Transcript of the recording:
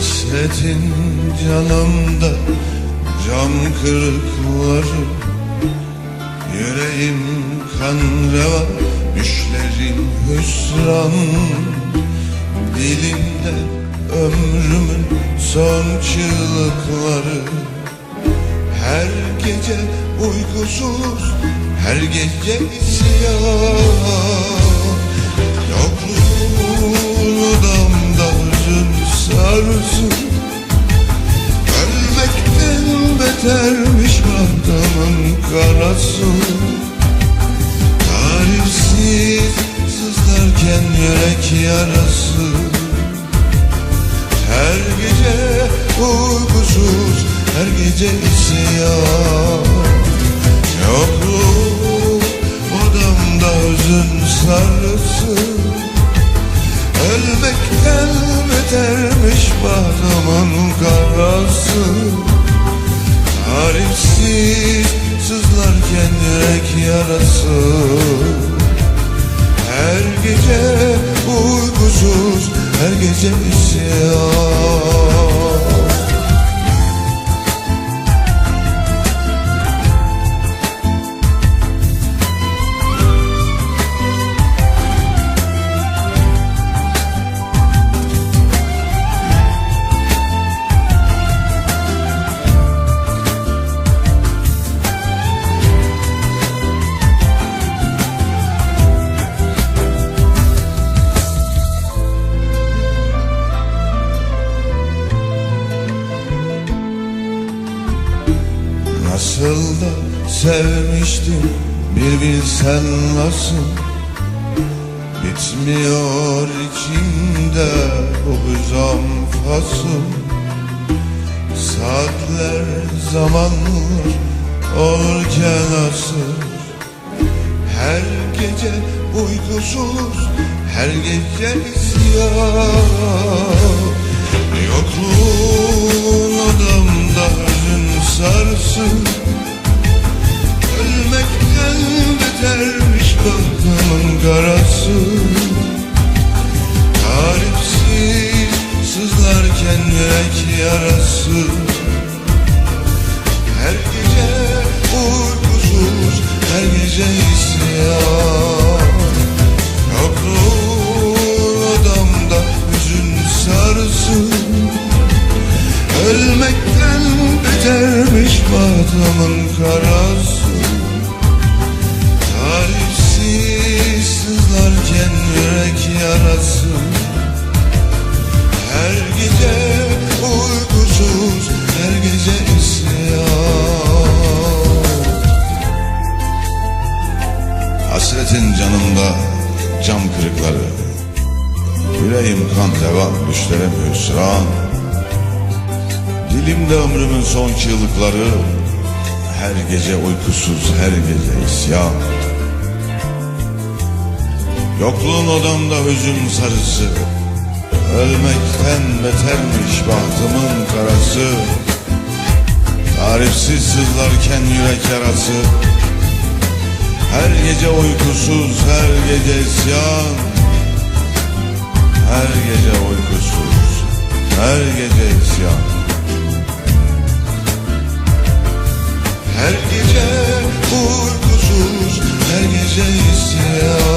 Hasretin canımda cam kırıkları Yüreğim kan revan düşlerim hüsran. Dilimde ömrümün son çığlıkları. Her gece uykusuz her gece isyan karası Tarifsiz sızlarken yürek yarası. Her gece uykusuz her gece isyan Yokluk odamda hüzün sarısı. Ölmekten betermiş bahtımın karası. Tarifsiz sızlarken yürek yarası. Her gece uykusuz her gece isyan Nasıl da sevmiştim. Bir bilsen nasıl? Bitmiyor içimde bu hüzam fasıl. Saatler zamanlar olurken asır Her gece uykusuz her gece isyan Yokluğun yürek yarası. Her gece uykusuz her gece isyan. Yokluğun odamda hüzün sarsın. Ölmekten betermiş bahtımın karası Hasretin canımda cam kırıkları. Yüreğim kan revan düşlerim hüsran Dilimde ömrümün son çığlıkları. Her gece uykusuz her gece isyan. Yokluğun odamda hüzün sarısı. Ölmekten betermiş bahtımın karası. Tarifsiz sızlarken yürek yarası Her gece uykusuz her gece isyan. Her gece uykusuz her gece isyan. Her gece uykusuz, her gece isyan